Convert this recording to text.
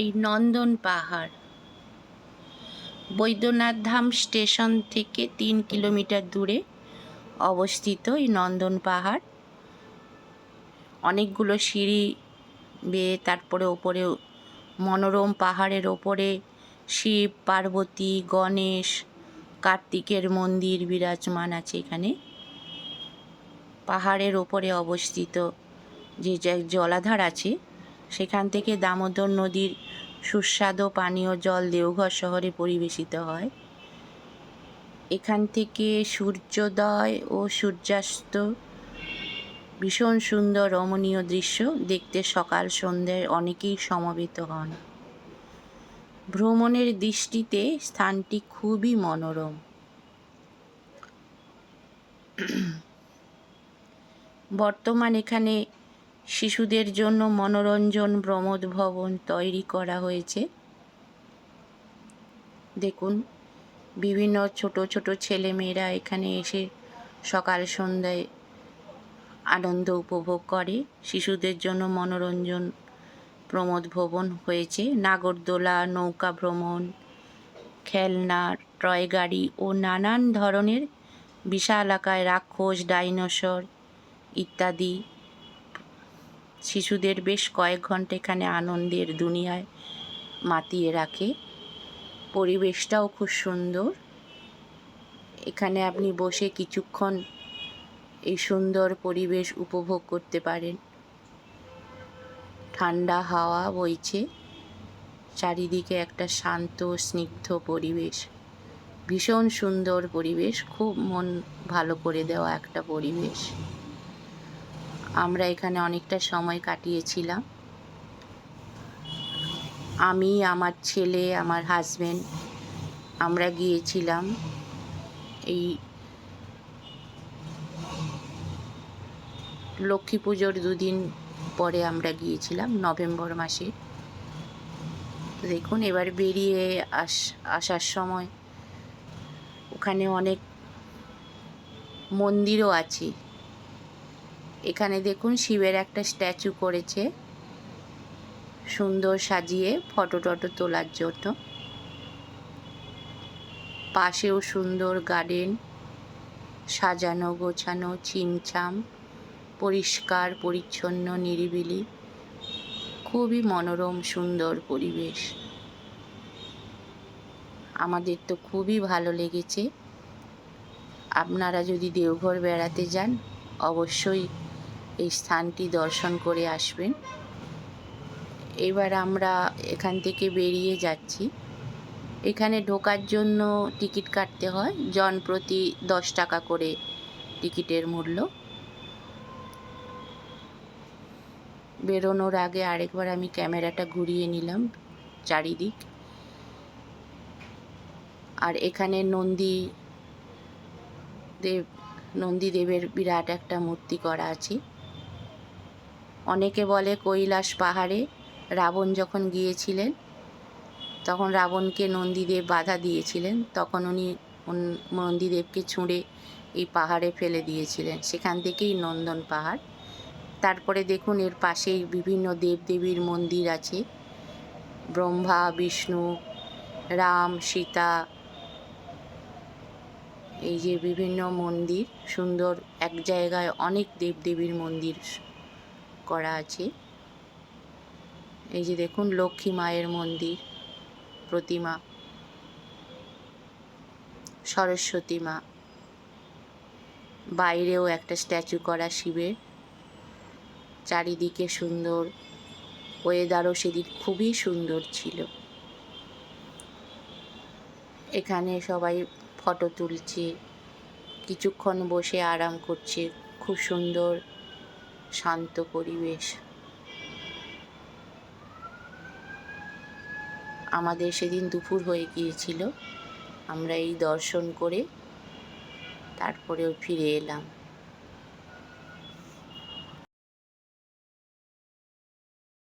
এই নন্দন পাহাড়। বৈদ্যনাথ ধাম স্টেশন থেকে তিন কিলোমিটার দূরে অবস্থিত এই নন্দন পাহাড়। অনেকগুলো সিঁড়ি বেয়ে তারপরে ওপরে মনোরম পাহাড়ের ওপরে শিব, পার্বতী, গণেশ, কার্তিকের মন্দির বিরাজমান আছে এখানে। পাহাড়ের ওপরে অবস্থিত যে জলাধার আছে সেখান থেকে দামোদর নদীর সুস্বাদু পানীয় জল দেওঘর শহরে পরিবেশিত হয়। এখান থেকে সূর্যোদয় ও সূর্যাস্ত ভীষণ সুন্দর রমণীয় দৃশ্য দেখতে সকাল সন্ধ্যায় অনেকেই সমবেত হন। ভ্রমণের দৃষ্টিতে স্থানটি খুবই মনোরম। বর্তমান এখানে শিশুদের জন্য মনোরঞ্জন প্রমোদ ভবন তৈরি করা হয়েছে। দেখুন, বিভিন্ন ছোট ছোট ছেলেমেয়েরা এখানে এসে সকাল সন্ধ্যায় আনন্দ উপভোগ করে। শিশুদের জন্য মনোরঞ্জন প্রমোদ ভবন হয়েছে। নাগরদোলা, নৌকা ভ্রমণ, খেলনা, টয় গাড়ি ও নানান ধরনের বিশালাকায় রাক্ষস, ডাইনোসর ইত্যাদি শিশুদের বেশ কয়েক ঘণ্টা এখানে আনন্দের দুনিয়ায় মাতিয়ে রাখে। পরিবেশটাও খুব সুন্দর। এখানে আপনি বসে কিছুক্ষণ এই সুন্দর পরিবেশ উপভোগ করতে পারেন। ঠান্ডা হাওয়া বইছে। চারিদিকে একটা শান্ত, স্নিগ্ধ পরিবেশ। ভীষণ সুন্দর পরিবেশ। খুব মন ভালো করে দেওয়া একটা পরিবেশ। আমরা এখানে অনেকটা সময় কাটিয়েছিলাম। আমি, আমার ছেলে, আমার হাজব্যান্ড আমরা গিয়েছিলাম এই লক্ষ্মী পুজোর দুদিন পরে আমরা গিয়েছিলাম, নভেম্বর মাসে। দেখুন, এবার বেরিয়ে আস, আসার সময় ওখানে অনেক মন্দিরও আছে। এখানে দেখুন শিবের একটা স্ট্যাচু করেছে। সুন্দর সাজিয়ে ফটো টটো তোলার জন্য। পাশেও সুন্দর গার্ডেন। সাজানো, গোছানো, ছিমছাম, পরিষ্কার, পরিচ্ছন্ন, নিরিবিলি। খুবই মনোরম, সুন্দর পরিবেশ। আমাদের তো খুবই ভালো লেগেছে। আপনারা যদি দেওঘর বেড়াতে যান, অবশ্যই এই স্থানটি দর্শন করে আসবেন। এবার আমরা এখান থেকে বেরিয়ে যাচ্ছি। এখানে ঢোকার জন্য টিকিট কাটতে হয়। জন প্রতি দশ টাকা করে টিকিটের মূল্য। বেরোনোর আগে আরেকবার আমি ক্যামেরাটা ঘুরিয়ে নিলাম চারিদিক। আর এখানে নন্দী দেব নন্দীদেবের বিরাট একটা মূর্তি করা আছে। অনেকে বলে কৈলাস পাহাড়ে রাবণ যখন গিয়েছিলেন, তখন রাবণকে নন্দীদেব বাধা দিয়েছিলেন। তখন উনি নন্দীদেবকে ছুঁড়ে এই পাহাড়ে ফেলে দিয়েছিলেন। সেখান থেকেই নন্দন পাহাড়। তারপরে দেখুন এর পাশেই বিভিন্ন দেবদেবীর মন্দির আছে। ব্রহ্মা, বিষ্ণু, রাম, সীতা, এই যে বিভিন্ন মন্দির, সুন্দর এক জায়গায় অনেক দেবদেবীর মন্দির করা আছে। এই যে দেখুন, লক্ষ্মী মায়ের মন্দির, প্রতিমা, সরস্বতী মা। বাইরেও একটা স্ট্যাচু করা শিবের। চারিদিকে সুন্দর। ওয়েদারও সেদিন খুবই সুন্দর ছিল। এখানে সবাই ফটো তুলছে, কিছুক্ষণ বসে আরাম করছে। খুব সুন্দর। শান্ত পরিবেশ। আমাদের সেদিন দুপুর হয়ে গিয়েছিল। আমরা এই দর্শন করে তারপরেও ফিরে এলাম।